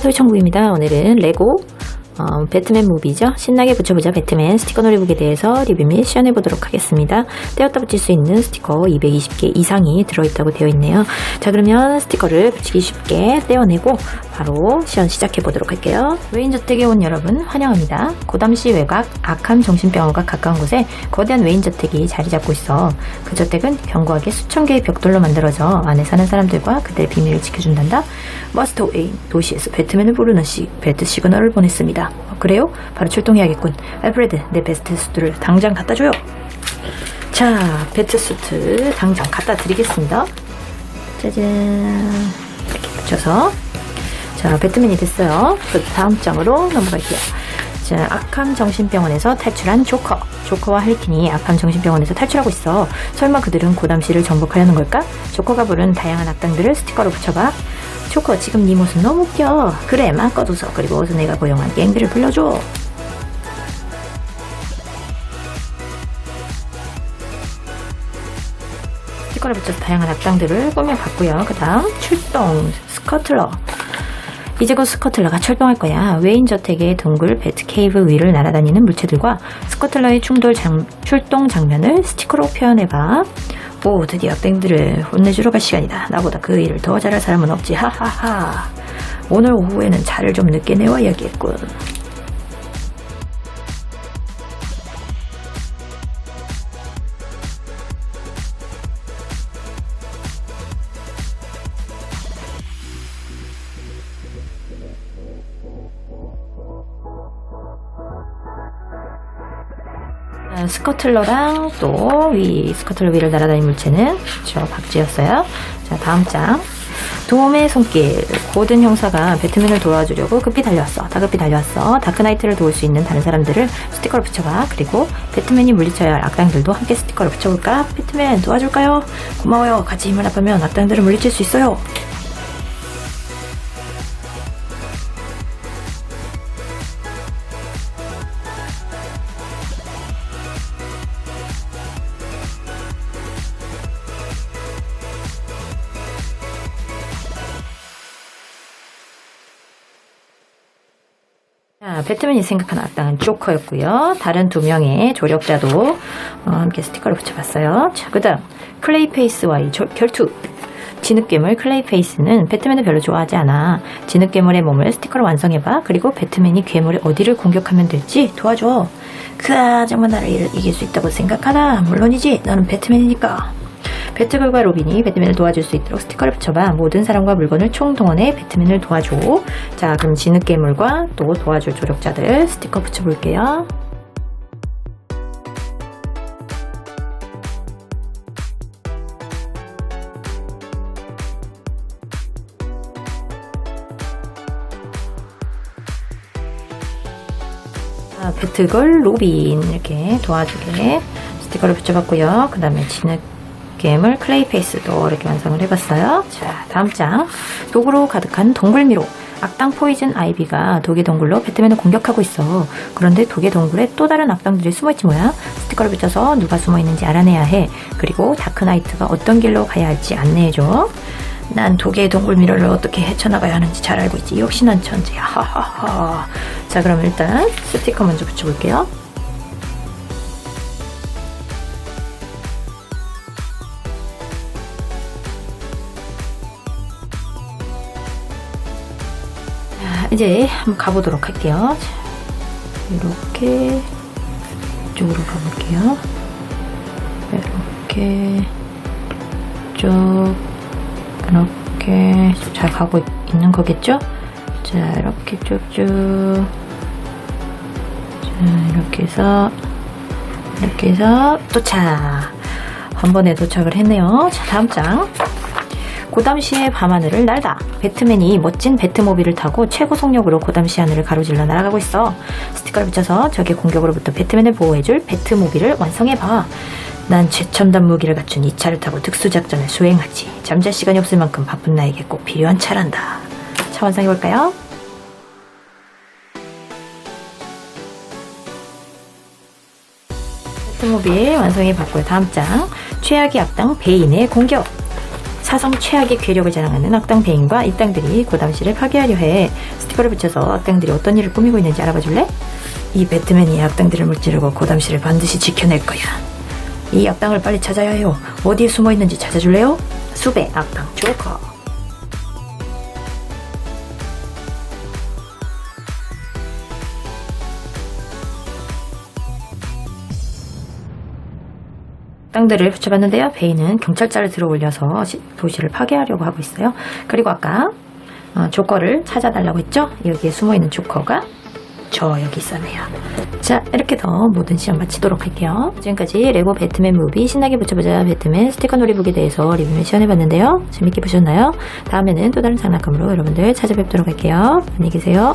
토이천국입니다. 오늘은 레고 어, 배트맨 무비죠. 신나게 붙여보자 배트맨 스티커 놀이북에 대해서 리뷰 및 시연해보도록 하겠습니다. 떼었다 붙일 수 있는 스티커 220개 이상이 들어있다고 되어 있네요. 자 그러면 스티커를 붙이기 쉽게 떼어내고 바로 시연 시작해 보도록 할게요. 웨인저택에 온 여러분 환영합니다. 고담시 외곽 악한 정신병원과 가까운 곳에 거대한 웨인저택이 자리 잡고 있어 그 저택은 견고하게 수천 개의 벽돌로 만들어져 안에 사는 사람들과 그들의 비밀을 지켜준단다. 머스터 웨인 도시에서 배트맨을 부르는 시 배트 시그널을 보냈습니다. 어, 그래요? 바로 출동해야겠군. 알프레드 내 베스트 수트를 당장 갖다 줘요. 자, 배트 수트 당장 갖다 드리겠습니다. 짜잔. 이렇게 붙여서 자, 배트맨이 됐어요. 그 다음 장으로 넘어갈게요. 자, 아캄 정신병원에서 탈출한 조커. 조커와 할킨이 아캄 정신병원에서 탈출하고 있어. 설마 그들은 고담시를 정복하려는 걸까? 조커가 부른 다양한 악당들을 스티커로 붙여봐. 조커, 지금 네 모습 너무 웃겨. 그래, 마음껏 웃어. 그리고 어서 내가 고용한 갱들을 불러줘. 스티커를 붙여서 다양한 악당들을 꾸며봤고요. 그 다음, 출동, 스커틀러. 이제 곧 스커틀러가 출동할 거야. 웨인 저택의 동굴 배트케이브 위를 날아다니는 물체들과 스커틀러의 충돌 장, 출동 장면을 스티커로 표현해봐. 오, 드디어 땡들을 혼내주러 갈 시간이다. 나보다 그 일을 더 잘할 사람은 없지. 하하하. 오늘 오후에는 차를 좀 늦게 내와야겠군. 스커틀러랑 또 위 스커틀러 위를 날아다니는 물체는 저 박쥐였어요. 자 다음 장 도움의 손길 고든 형사가 배트맨을 도와주려고 급히 달려왔어. 다급히 달려왔어. 다크나이트를 도울 수 있는 다른 사람들을 스티커로 붙여봐. 그리고 배트맨이 물리쳐야 할 악당들도 함께 스티커로 붙여볼까? 배트맨 도와줄까요? 고마워요. 같이 힘을 합하면 악당들을 물리칠 수 있어요. 자, 배트맨이 생각한 악당은 조커였고요. 다른 두 명의 조력자도 어, 함께 스티커를 붙여봤어요. 자, 그 다음 클레이페이스와의 조- 결투. 진흙괴물 클레이페이스는 배트맨을 별로 좋아하지 않아. 진흙괴물의 몸을 스티커로 완성해봐. 그리고 배트맨이 괴물의 어디를 공격하면 될지 도와줘. 그아, 정말 나를 이- 이길 수 있다고 생각하나? 물론이지. 너는 배트맨이니까. 배트걸과 로빈이 배트맨을 도와줄 수 있도록 스티커를 붙여봐. 모든 사람과 물건을 총동원해 배트맨을 도와줘. 자, 그럼 진흙괴물과 또 도와줄 조력자들 스티커 붙여볼게요. 자, 배트걸 로빈 이렇게 도와주게 스티커를 붙여봤고요. 그 다음에 진흙 괴물 클레이페이스도 이렇게 완성을 해봤어요. 자, 다음 장 독으로 가득한 동굴미로 악당 포이즌 아이비가 독의 동굴로 배트맨을 공격하고 있어. 그런데 독의 동굴에 또 다른 악당들이 숨어있지 뭐야? 스티커를 붙여서 누가 숨어있는지 알아내야 해. 그리고 다크나이트가 어떤 길로 가야 할지 안내해줘. 난 독의 동굴 미러를 어떻게 헤쳐나가야 하는지 잘 알고 있지. 역시 난 천재야. 하하하. 자, 그럼 일단 스티커 먼저 붙여볼게요. 이제 한번 가보도록 할게요. 자, 이렇게 이쪽으로 가볼게요. 이렇게 쭉 이렇게 잘 가고 있- 있는 거겠죠? 자, 이렇게 쭉쭉. 자, 이렇게 해서, 이렇게 해서 도착. 한 번에 도착을 했네요. 자, 다음 장. 고담시의 밤하늘을 날다. 배트맨이 멋진 배트모빌을 타고 최고 속력으로 고담시 하늘을 가로질러 날아가고 있어. 스티커를 붙여서 적의 공격으로부터 배트맨을 보호해줄 배트모빌을 완성해봐. 난 최첨단 무기를 갖춘 이 차를 타고 특수작전을 수행하지. 잠잘 시간이 없을 만큼 바쁜 나에게 꼭 필요한 차란다. 차 완성해볼까요? 배트모빌 완성해봤고요. 다음 장. 최악의 악당 베인의 공격. 사상 최악의 괴력을 자랑하는 악당 베인과 악당들이 고담시를 파괴하려 해 스티커를 붙여서 악당들이 어떤 일을 꾸미고 있는지 알아봐 줄래? 이 배트맨이 악당들을 물지르고 고담시를 반드시 지켜낼 거야. 이 악당을 빨리 찾아야 해요. 어디에 숨어 있는지 찾아줄래요? 수배 악당 조커. 땅들을 붙여봤는데요. 베이는 경찰차를 들어 올려서 시- 도시를 파괴하려고 하고 있어요. 그리고 아까 어, 조커를 찾아달라고 했죠? 여기에 숨어있는 조커가 저 여기 있었네요. 자, 이렇게 더 모든 시험 마치도록 할게요. 지금까지 레고 배트맨 무비 신나게 붙여보자 배트맨 스티커 놀이북에 대해서 리뷰를 시연해봤는데요. 재밌게 보셨나요? 다음에는 또 다른 장난감으로 여러분들 찾아뵙도록 할게요. 안녕히 계세요.